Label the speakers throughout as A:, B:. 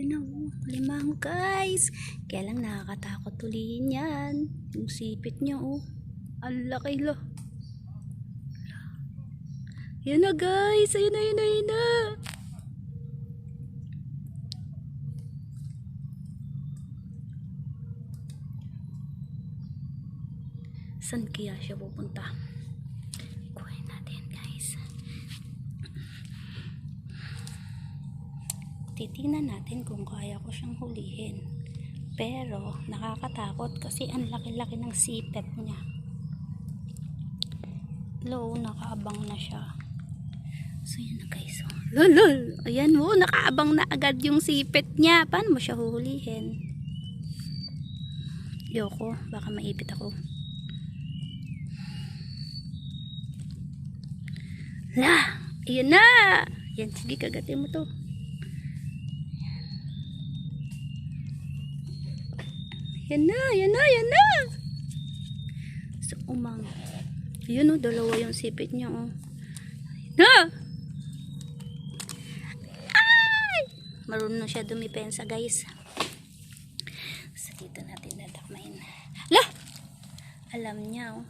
A: Yan na, oh. Guys. Kaya lang nakakatakot tulihin yan. Yung sipit niya, oh. Ang laki, lo. Yan na, guys. Ayun na, ayun na, ayun na. Saan kaya siya pupunta? Titingnan natin kung kaya ko siyang hulihin. Pero, nakakatakot kasi ang laki-laki ng sipet niya. Low, nakaabang na siya. So, yan na guys. Oh. Lol, lol. Ayan, oh, nakaabang na agad yung sipet niya. Paano mo siya huhulihin? Yoko, baka maipit ako. La! Ayan na! Yan, sige, kagatin mo to. Yan na, yan na, yan na! So, umang. Yun oh, dalawa yung sipit niya oh. Na! Ay! Marunong siya dumipensa guys. So, dito natin dadakmain. La! Alam niya oh.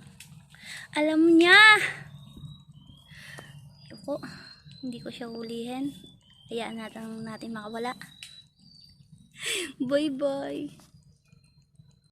A: Alam niya! Yoko, hindi ko siya hulihin. Hayaan natin, natin makawala. Bye-bye.